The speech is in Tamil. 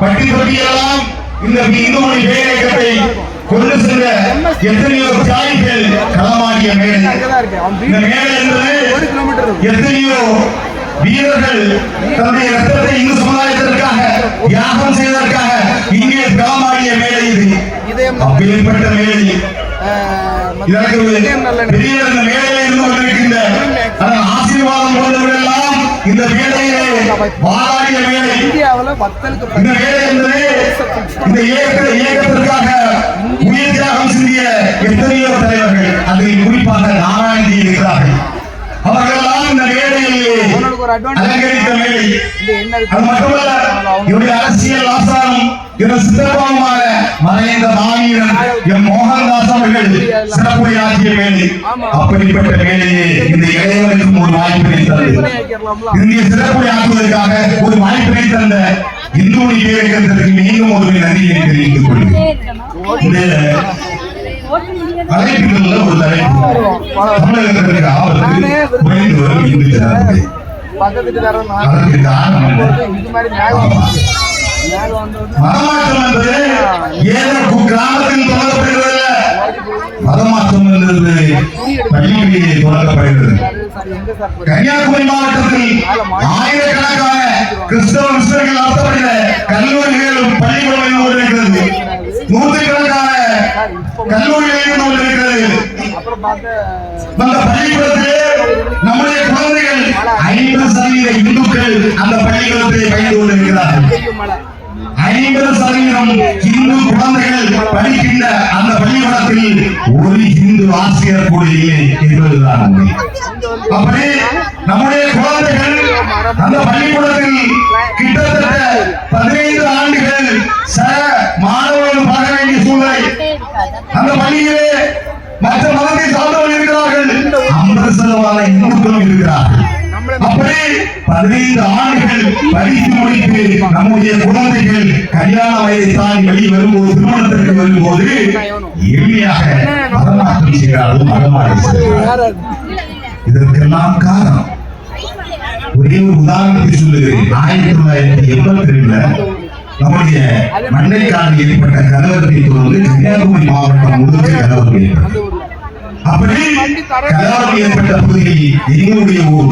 பட்டி தொட்டியெல்லாம் இந்த இந்து மொழி பேரேக்கத்தை கொண்டு சென்ற எத்தனையோ தியாகிகள் களமாடிய மேடை. இந்த மேடை என்பது எத்தனையோ வீரர்கள் தன்னுடைய ரத்தத்தை இந்து சமுதாயத்திற்காக தியாகம் செய்வதற்காக இங்கே களமாடிய மேடை இது. அப்பேற்பட்ட மேடை. இதற்கு பெரிய மேடையில இருந்து கொண்டிருக்கின்ற ஆசீர்வாதம் கொண்டவர்களெல்லாம் இந்த மேடையிலே வாழாடிய மேடை இந்தியாவுல பத்தலுக்கு இந்த மேடை என்பது இந்த இயக்க இயக்கத்திற்காக உயிர் தியாகம் சிந்திய எத்தனையோ தலைவர்கள் அதில் குறிப்பாக நாராயணி இருக்கிறார்கள் அவர்களெல்லாம் இந்த மேடையிலே அவனுக்கு ஒரு அட்வான்டேஜ் அலங்கரித்த மேடை இந்த என்ன அது இருக்கு மட்டுமல்ல இவருடைய அரசியல் ஆசாரம் இவர் சித்தப்பாவுமான மறைந்த மாவீரன் எம் மோகன்தாஸ் அவர்கள் சிறப்புரையாற்றிய மேடை. அப்படிப்பட்ட மேடையே இந்த இளைஞர்களுக்கும் ஒரு வாய்ப்பினை தந்தது இந்திய சிறப்புரையாற்றுவதற்காக ஒரு வாய்ப்பினை தந்த இந்து மொழி பேரகத்திற்கு மீண்டும் ஒரு நன்றியை தெரிவித்துக் கொள்கிறேன். தலைப்புகள்ல ஒரு தலைப்பு தமிழகத்திற்கு ஆபத்து குறைந்து வரும் இந்து ஜனாதிபதி அதற்கு காரணம் மதமாற்றம் என்பது ஏதோ கிராமத்தில் தொடங்கப்படுகிறதல்ல மதமாற்றம் என்பது தொடங்கப்படுகிறது. கன்னியாகுமரி மாவட்டத்தில் ஆயிரக்கணக்கான கிறிஸ்தவ மிஸ்டர்கள் நடத்தப்படுகிற கல்லூரிகளும் பள்ளிகளும் கொண்டிருக்கிறது நூற்றுக்கணக்கான கல்லூரிகளையும் இப்போ அந்த பள்ளிக்கூடத்திலே நம்முடைய குழந்தைகள் ஐம்பது சதவீத இந்துக்கள் அந்த பள்ளிக்கூடத்திலே பயந்து கொண்டிருக்கிறார்கள். ஐம்பது சதவீதம் இந்து குழந்தைகள் படிக்கின்ற அந்த பள்ளிக்கூடத்தில் ஒரு இந்து ஆசிரியர் கூட இல்லை என்பதுதான் உண்மை. அப்படி நம்முடைய குழந்தைகள் அந்த பள்ளிக்கூடத்தில் கிட்டத்தட்ட பதினைந்து ஆண்டுகள் ச மாணவர்கள் பார்க்க வேண்டிய சூழ்நிலை. அந்த பள்ளியிலே மற்ற மதத்தை சார்ந்தவர்கள் இருக்கிறார்கள். பதினைந்து ஆண்டுகள் படித்து முடித்து நம்முடைய குழந்தைகள் கல்யாண வயதை தாண்டி வெளியே வரும்போது திருமணத்திற்கு வரும்போது எளிமையாக மதமாற்றம் செய்கிறார்கள் மதமாற்றம் இதற்கெல்லாம் காரணம். ஒரே ஒரு உதாரணத்தை சொல்லுகிறேன். ஆயிரத்தி தொள்ளாயிரத்தி எண்பத்தி ரெண்டுல நம்முடைய மண்டைக்காலில் ஏற்பட்ட கலவரத்தை தொடர்ந்து கன்னியாகுமரி மாவட்டம் முழுக்க கலவரம் ஏற்பட்டது. அப்படி கலவரம் ஏற்பட்ட பகுதியில் எங்களுடைய ஊர்